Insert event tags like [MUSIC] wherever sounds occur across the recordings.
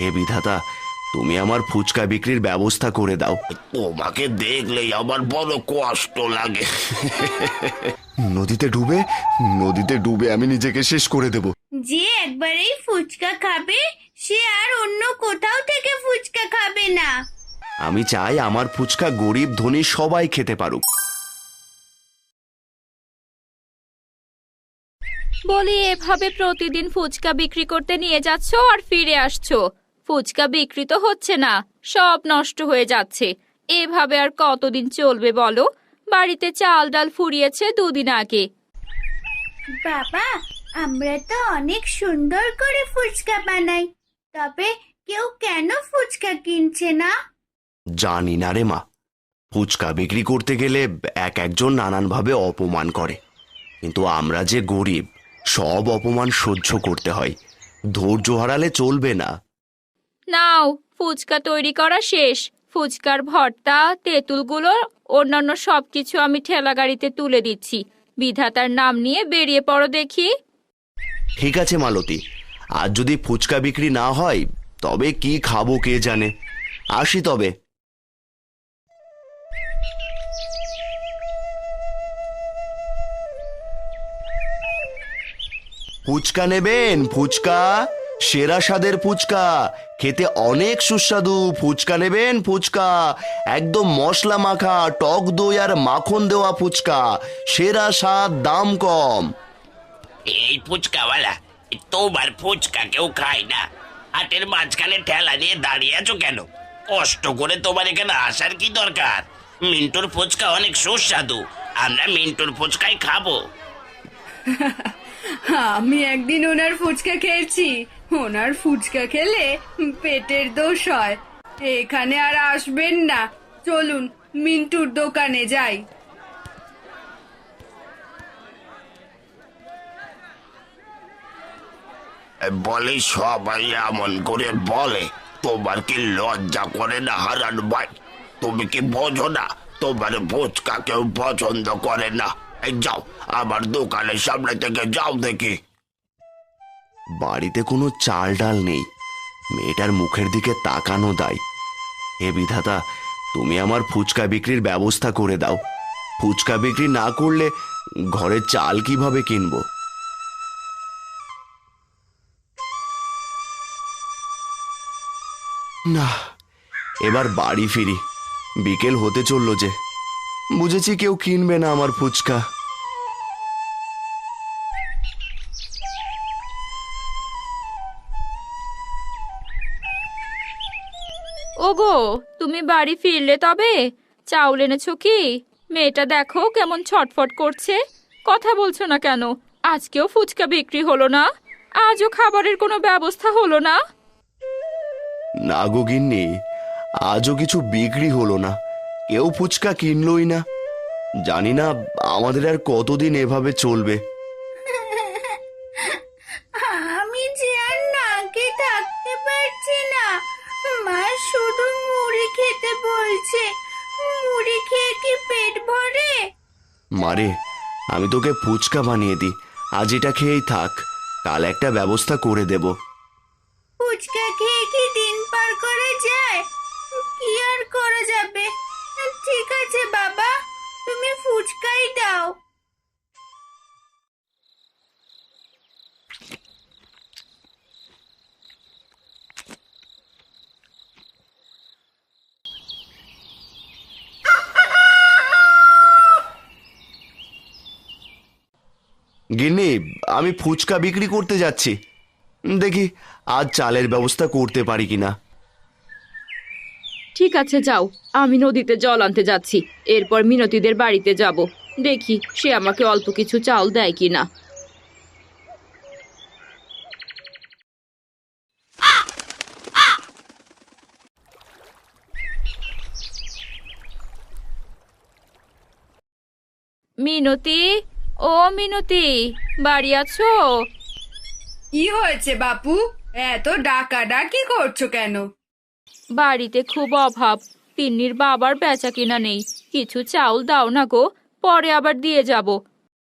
হে বিধাতা তুমি আমার ফুচকা বিক্রির ব্যবস্থা করে দাও। তোমাকে দেখলেই আমার বড় কষ্ট লাগে। নদীতে ডুবে নদীতে ডুবে আমি নিজেকে শেষ করে দেব। যে একবার এই ফুচকা খাবে সে আর অন্য কোথাও থেকে ফুচকা খাবে না। আমি চাই আমার ফুচকা গরিব ধনী সবাই খেতে পারুক। বলি এভাবে প্রতিদিন ফুচকা বিক্রি করতে নিয়ে যাচ্ছ আর ফিরে আসছো? ফুচকা বিক্রি তো হচ্ছে না সব নষ্ট হয়ে যাচ্ছে। এভাবে আর কতদিন চলবে বলো? বাড়িতে চাল ডাল ফুরিয়েছে দুদিন আগে। বাবা আমরা তো অনেক সুন্দর করে ফুচকা বানাই তবে কেউ কেন ফুচকা কিনছে না? জানি না রে মা। ফুচকা বিক্রি করতে গেলে এক একজন নানানভাবে অপমান করে। কিন্তু আমরা যে গরিব সব অপমান সহ্য করতে হয়। ধৈর্য হারালে চলবে না। নাও, ফুচকা তৈরি করা শেষ। ফুচকার ভর্তা, তেঁতুলগুলো, অন্যান্য সব কিছু আমি ঠেলা গাড়িতে তুলে দিচ্ছি। বিধাতার নাম নিয়ে বেরিয়ে পড়ো দেখি। ঠিক আছে, মালতী। আর যদি ফুচকা বিক্রি না হয়, তবে কি খাব কে জানে? আসি তবে। ফুচকা নেবেন, ফুচকা? সেরা স্বাদের ফুচকা। খেতে অনেক সুস্বাদু। ফুচকা নেবেন ফুচকা। একদম মশলা মাখা টক দই আর মাখন দেওয়া ফুচকা। সেরা স্বাদ দাম কম। এই ফুচকাওয়ালা তোমার ফুচকা কেউ খায় না। হাটের মাঝখানে ঠেলা নিয়ে দাঁড়িয়ে আছো কেন? কষ্ট করে তোমার এখানে আসার কি দরকার? মিন্টুর ফুচকা অনেক সুস্বাদু। আমরা মিন্টুর ফুচকাই খাব। [LAUGHS] আমি একদিন ওনার ফুচকা খেয়েছি। ওনার ফুচকা খেলে পেটের দোষ হয়। এখানে আর আসবেন না। চলুন, মিন্টুর দোকানে যাই। বলে সবাই এমন করে বলে, তোমার কি লজ্জা করে না হারান ভাই তুমি কি বোঝো না? তোমার ফুচকা কেউ পছন্দ করে না। যাও, আমার দোকানের সামনে থেকে যাও দেখি। বাড়িতে কোনো চাল ডাল নেই। মেয়েটার মুখের দিকে তাকানো দায়। হে বিধাতা, তুমি আমার ফুচকা বিক্রির ব্যবস্থা করে দাও। ফুচকা বিক্রি না করলে ঘরে চাল কীভাবে কিনবো? না, এবার বাড়ি ফিরি। বিকেল হতে চলল যে। বুঝেছি কেউ কিনবে না আমার ফুচকা। ওগো তুমি বাড়ি ফিরলে তবে? চাউল এনেছো কি? মেয়েটা দেখো কেমন ছটফট করছে। কথা বলছো না কেন? আজকেও ফুচকা বিক্রি হলো না। আজও খাবারের কোনো ব্যবস্থা হলো না? না গো গিন্নি আজও কিছু বিক্রি হলো না। কেউ ফুচকা কিনলই না। জানি না আমাদের আর কতদিন এভাবে চলবে। আমি যে আর থাকতে পারছি না। মা শুধু মুড়ি খেতে বলছে। মুড়ি খেয়ে কি পেট ভরে? মারে আমি তোকে ফুচকা বানিয়ে দিই। আজ এটা খেয়েই থাক। কাল একটা ব্যবস্থা করে দেব। গিন্নি আমি ফুচকা বিক্রি করতে যাচ্ছি। দেখি আজ চালের ব্যবস্থা করতে পারি কিনা। ঠিক আছে যাও। আমি নদীতে জল আনতে যাচ্ছি। এরপর মিনতিদের বাড়িতে যাব। দেখি সে আমাকে অল্প কিছু চাল দেয় কিনা। মিনতি? ও মিনতি বাড়ি আছো? কি হয়েছে বাপু? এত ডাকা ডাকি করছ কেন? বাড়িতে খুব অভাব। তিন্নির বাবার বেচা কিনা নেই। কিছু চাউল দাও না গো পরে আবার দিয়ে যাব।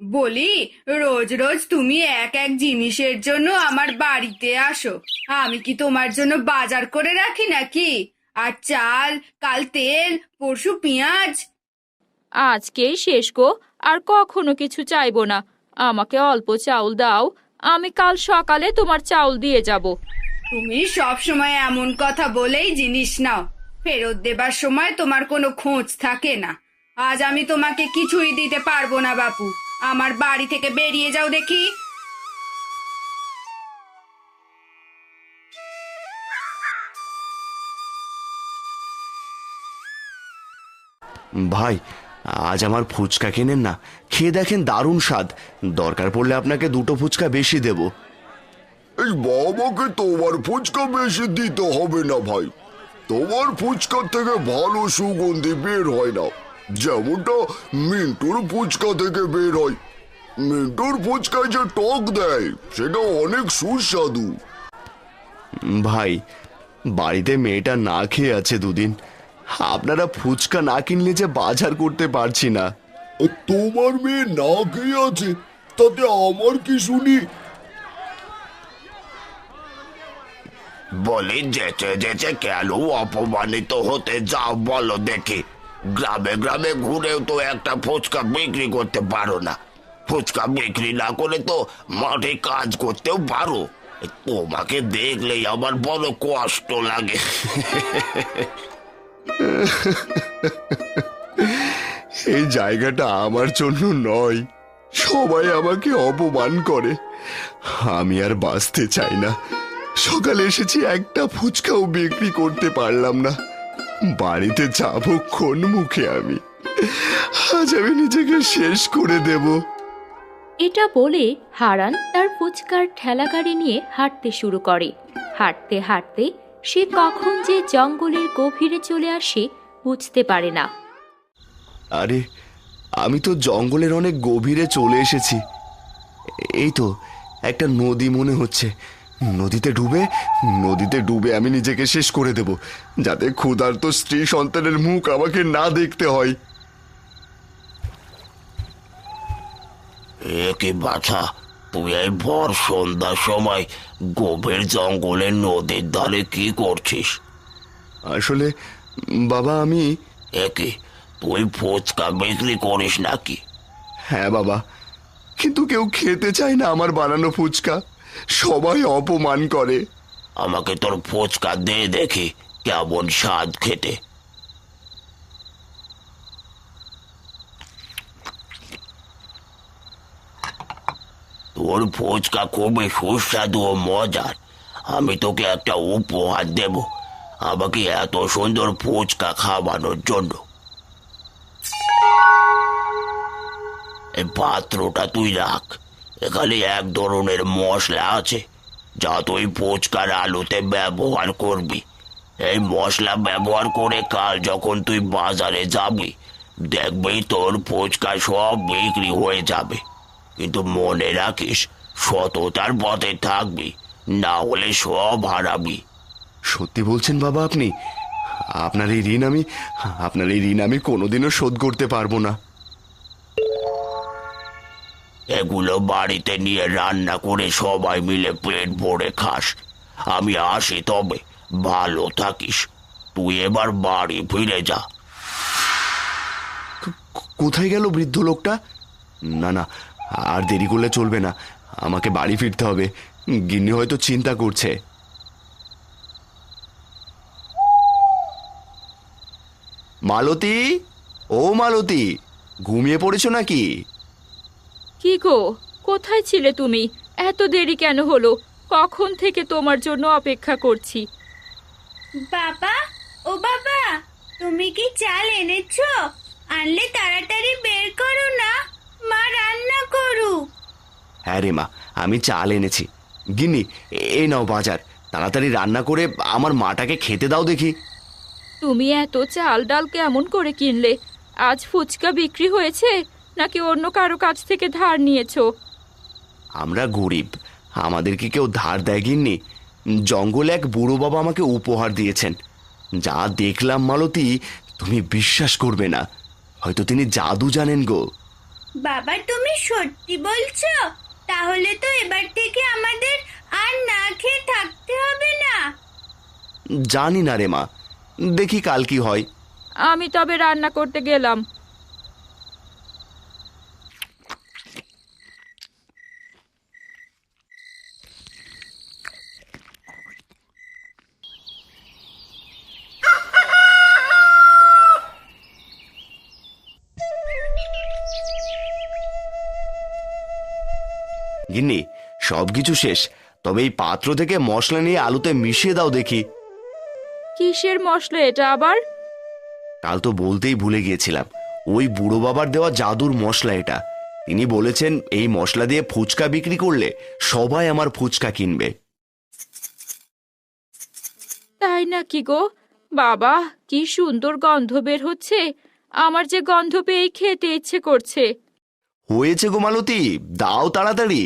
বলি রোজ রোজ তুমি এক এক জিনিসের জন্য আমার বাড়িতে আসো। আমি কি তোমার জন্য বাজার করে রাখি নাকি? আর চাল কাল তেল পরশু পেঁয়াজ? আজকেই শেষ গো। আর কখনো কিছু চাইব না। আমাকে অল্প চাউল দাও আমি কাল সকালে তোমার চাউল দিয়ে যাব। তুমি সব সময় এমন কথা বলেই জিনিস নাও। ফেরত দেবার সময় তোমার কোনো খোঁজ থাকে না। আজ আমি তোমাকে কিছুই দিতে পারব না বাপু। আমার বাড়ি থেকে বেরিয়ে যাও দেখি। ভাই আজ আমার ফুচকা কেনেন না। খেয়ে দেখেন দারুণ স্বাদ। দরকার পড়লে আপনাকে দুটো ফুচকা বেশি দেব। এই বাবাকে তোমার ফুচকা বেশি দিতে হবে না ভাই। তোমার ফুচকার থেকে ভালো সুগন্ধি বের হয় না। যেমনটা মিন্টুর ফুচকা থেকে বের হয়। মিন্টুর ফুচকায় যে টক দেয় সেটা অনেক সুস্বাদু। ভাই বাড়িতে মেয়েটা না খেয়ে আছে দুদিন। আপনারা ফুচকা না কিনলে যে বাজার করতে পারছি না। তোমার মেয়ে না খেয়ে আছে তাতে আমার কি শুনি? বলি যেচে যেচে কেন অপমানিত হতে যাও বলো দেখি। গ্রামে গ্রামে ঘুরেও তো একটা ফুচকা বিক্রি করতে পারো না। ফুচকা বিক্রি না করে তো মাঠে কাজ করতেও পারো। তোমাকে দেখলেই আমার বড় কষ্ট লাগে। [LAUGHS] এই জায়গাটা আমার জন্য নয়। সবাই আমাকে অপমান করে। আমি আর বাঁচতে চাই না। সকালে এসেছি, একটা ফুচকাও বিক্রি করতে পারলাম না। বাড়িতে যাব কোন মুখে আমি? আজ আমি নিজেকে শেষ করে দেব। এটা বলে হারান তার ফুচকার ঠেলাগাড়ি নিয়ে হাঁটতে শুরু করে। হাঁটতে হাঁটতে সে কখন যে জঙ্গলের গভীরে চলে আসে বুঝতে পারে না। আরে আমি তো জঙ্গলের অনেক গভীরে চলে এসেছি। এই তো একটা নদী মনে হচ্ছে। নদীতে ডুবে নদীতে ডুবে আমি নিজেকে শেষ করে দেব যাতে ক্ষুধার্ত স্ত্রী সন্তানের মুখ আমাকে না দেখতে হয়। এ কি বাছা তুই এই ভর সন্ধ্যার সময় গভীর জঙ্গলে নদীর ধারে কি করছিস? আসলে বাবা আমি একে তুই ফুচকা বিক্রি করিস নাকি? হ্যাঁ বাবা। কিন্তু কেউ খেতে চায় না আমার বানানো ফুচকা। সবাই অপমান করে। আমাকে তোর ফুচকা দে দেখি কেমন স্বাদ খেতে। তোর ফুচকা খুবই সুস্বাদু ও মজার। আমি তোকে একটা উপহার দেব। আমাকে এত সুন্দর ফুচকা খাওয়ানোর জন্য। এই পাত্রটা তুই রাখ। এখানে এক ধরনের মশলা আছে, যা তুই ফুচকার আলুতে ব্যবহার করবি। এই মশলা ব্যবহার করে কাল যখন তুই বাজারে যাবি, দেখবি তোর ফুচকা সব বিক্রি হয়ে যাবে। কিন্তু মনে রাখিস সততার পথে থাকবি না হলে সব হারাবি। সত্যি বলছেন বাবা আপনি? আপনার এই ঋণ আমি আপনার এই ঋণ আমি কোনোদিনও শোধ করতে পারব না। এগুলো বাড়িতে নিয়ে রান্না করে সবাই মিলে পেট ভরে খাস। আমি আসি তবে ভালো থাকিস। তুই এবার বাড়ি ফিরে যা। কোথায় গেল বৃদ্ধ লোকটা? না না আর দেরি করলে চলবে না। আমাকে বাড়ি ফিরতে হবে। গিন্নি হয়তো চিন্তা করছে। মালতী? ও মালতী ঘুমিয়ে পড়েছো নাকি? কি গো কোথায় ছিলে তুমি? এত দেরি কেন হলো? কখন থেকে তোমার জন্য অপেক্ষা করছি? বাবা ও বাবা তুমি কি চাল এনেছো? আনলে তাড়াতাড়ি বের করো না। রান্না করুক। হ্যাঁ রে মা আমি চাল এনেছি। গিন্নি এই নাও বাজার। তাড়াতাড়ি রান্না করে আমার মাটাকে খেতে দাও দেখি। তুমি এত চাল ডাল কেমন করে কিনলে? আজ ফুচকা বিক্রি হয়েছে নাকি অন্য কারও কাছ থেকে ধার নিয়েছো? আমরা গরিব আমাদেরকে কেউ ধার দেয় গিন্নি। জঙ্গলে এক বুড়ো বাবা আমাকে উপহার দিয়েছেন। যা দেখলাম মালতী তুমি বিশ্বাস করবে না। হয়তো তিনি জাদু জানেন গো। বাবা তুমি সত্যি বলছো? তাহলে তো এবার থেকে আমাদের আর না খেয়ে থাকতে হবে না। জানি না রে মা দেখি কাল কি হয়। আমি তবে রান্না করতে গেলাম। গিন্নি সব কিছু শেষ। তবে এই পাত্র থেকে মশলা নিয়ে আলুতে মিশিয়ে দাও দেখি। কিসের মশলা এটা আবার? কাল তো বলতেই ভুলে গিয়েছিলাম। ওই বুড়ো বাবার দেওয়া জাদুর মশলা এটা। তিনি বলেছেন এই মশলা দিয়ে ফুচকা বিক্রি করলে সবাই আমার ফুচকা কিনবে। তাই নাকি গো? বাবা কি সুন্দর গন্ধ বের হচ্ছে। আমার যে গন্ধ পেয়ে খেতে ইচ্ছে করছে। হয়েছে গো মালতী? দাও তাড়াতাড়ি।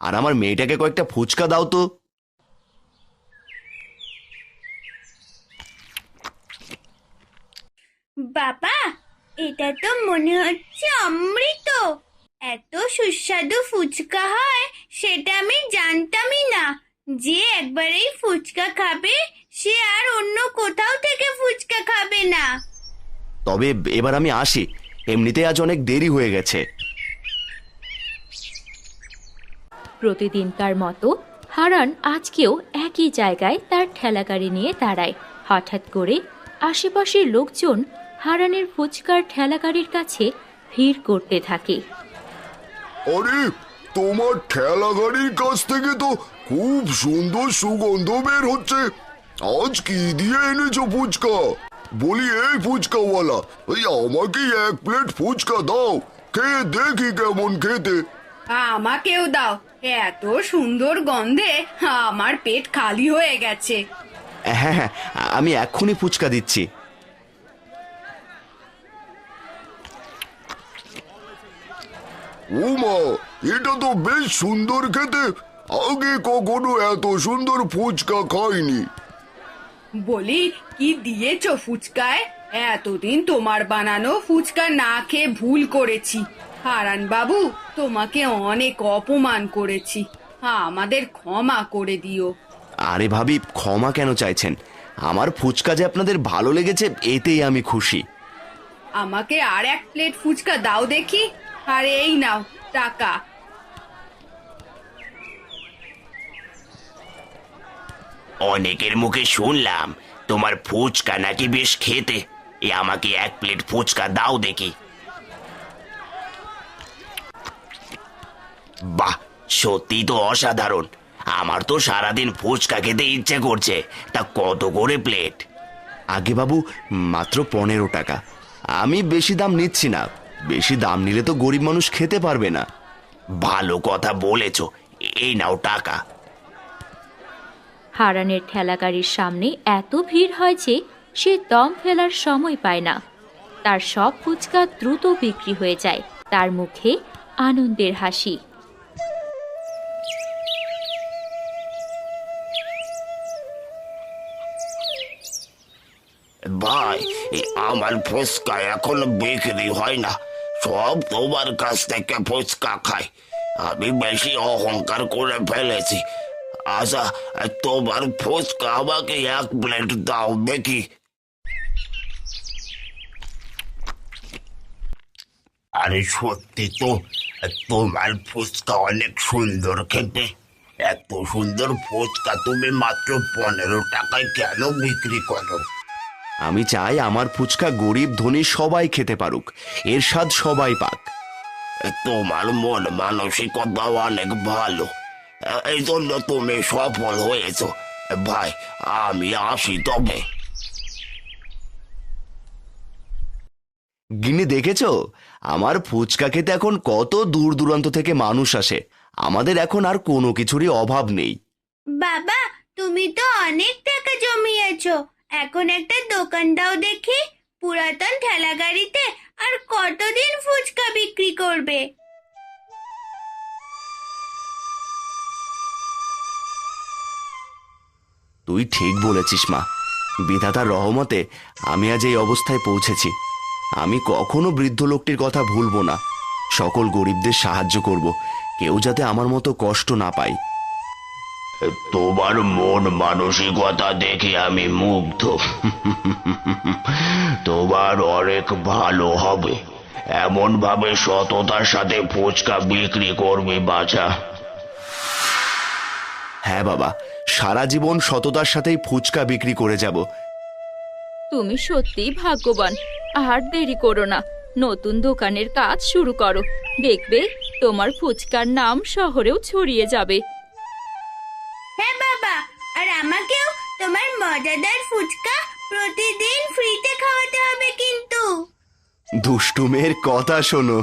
আর আমার মেয়েটাকে কয়েকটা ফুচকা দাও তো। বাবা এটা তো মনে হচ্ছে অমৃত। এত সুস্বাদু ফুচকা হয় সেটা আমি জানতামই না। যে একবার এই ফুচকা খাবে সে আর অন্য কোথাও থেকে ফুচকা খাবে না। তবে এবার আমি আসি। এমনিতে আজ অনেক দেরি হয়ে গেছে। প্রতিদিনকার মতো হারান আজকেও একই জায়গায় তার ঠেলাগাড়ি নিয়ে দাঁড়ায়। হঠাৎ করে আশেপাশের লোকজন হারানের ফুচকার ঠেলাগাড়ির কাছে ভিড় করতে থাকে। আরে তোমার ঠেলা গাড়ির কাছ থেকে তো খুব সুন্দর সুগন্ধ বের হচ্ছে। আজ কি দিয়ে এনেছো ফুচকা? বলি এই ফুচকাওয়ালা ওই আমাকে এক প্লেট ফুচকা দাও। খেয়ে দেখি কেমন খেতে। আমাকেও দাও। এত সুন্দর গন্ধে আমার পেট খালি হয়ে গেছে। হ্যাঁ হ্যাঁ আমি এক্ষুনি ফুচকা দিচ্ছি। উমা এটা তো বেশ সুন্দর খেতে। আগে কখনো এত সুন্দর ফুচকা খাইনি। বলি কি দিয়েছ ফুচকায়? এতদিন তোমার বানানো ফুচকা না খেয়ে ভুল করেছি। হারান বাবু তোমাকে অনেক অপমান করেছি। আমাদের ক্ষমা করে দিও। আরে ভাবি ক্ষমা কেন চাইছেন? আমার ফুচকা যে আপনাদের ভালো লেগেছে এতেই আমি খুশি। আমাকে আর এক প্লেট ফুচকা দাও দেখি। আর এই নাও টাকা। অনেকের মুখে শুনলাম তোমার ফুচকা নাকি বেশ খেতে। এ আমাকে এক প্লেট ফুচকা দাও দেখি। বাহ সত্যি তো অসাধারণ। আমার তো সারাদিন ফুচকা খেতে ইচ্ছে করছে। তা কত করে প্লেট? আগে বাবু, মাত্র পনেরো টাকা। আমি বেশি দাম নিচ্ছি না। বেশি দাম নিলে তো গরিব মানুষ খেতে পারবে না। ভালো কথা বলেছ। এই নাও টাকা। হারানের ঠেলাগাড়ির সামনে এত ভিড় হয় যে সে দম ফেলার সময় পায় না। তার সব ফুচকা দ্রুত বিক্রি হয়ে যায়। তার মুখে আনন্দের হাসি। ভাই এ আমার ফুচকা এখন বিক্রি হয় না। সব তোমার কাছ থেকে ফুচকা খাই। আমি বেশি অহংকার করে ফেলেছি। আচ্ছা তোমার ফুচকা আমাকে এক প্লেট দাও দেখি। আরে সত্যি তো, তোমার ফুচকা অনেক সুন্দর খেতে। এত সুন্দর ফুচকা তুমি মাত্র পনেরো টাকায় কেন বিক্রি করো? আমি চাই আমার ফুচকা গরিব ধনী সবাই খেতে পারুক। এর স্বাদ সবাই পাক। তোমার মন মানসিকতা অনেক ভালো। এই জন্য তুমি সফল হয়েছ। ভাই আমি আসি তবে। গিনি দেখেছ? আমার ফুচকা খেতে এখন কত দূর দূরান্ত থেকে মানুষ আসে। আমাদের এখন আর কোনো কিছুরই অভাব নেই। বাবা তুমি তো অনেক টাকা জমিয়েছো। এখন একটা দোকান দাও দেখি। পুরাতন ঠেলা গাড়িতে আর কতদিন ফুচকা বিক্রি করবে? তুই ঠিক বলেছিস, মা। বিধাতার রহমতে আমি আজ এই অবস্থায় পৌঁছেছি। আমি কখনো বৃদ্ধ লোকটির কথা ভুলবো না। সকল গরিবদের সাহায্য করব। কেউ যাতে আমার মতো কষ্ট না পায়। তোমার মন মানসিকতা দেখে আমি মুগ্ধ। তোমার অনেক ভালো হবে। এমন ভাবে সততার সাথে ফুচকা বিক্রি করবে বাছা। হ্যাঁ বাবা সারা জীবন সততার সাথেই ফুচকা বিক্রি করে যাব। তুমি সত্যিই ভাগ্যবান। আর দেরি করো না। নতুন দোকানের কাজ শুরু করো। দেখবে তোমার ফুচকার নাম শহরেও ছড়িয়ে যাবে। দুষ্টু মেয়ের কথা শোনো।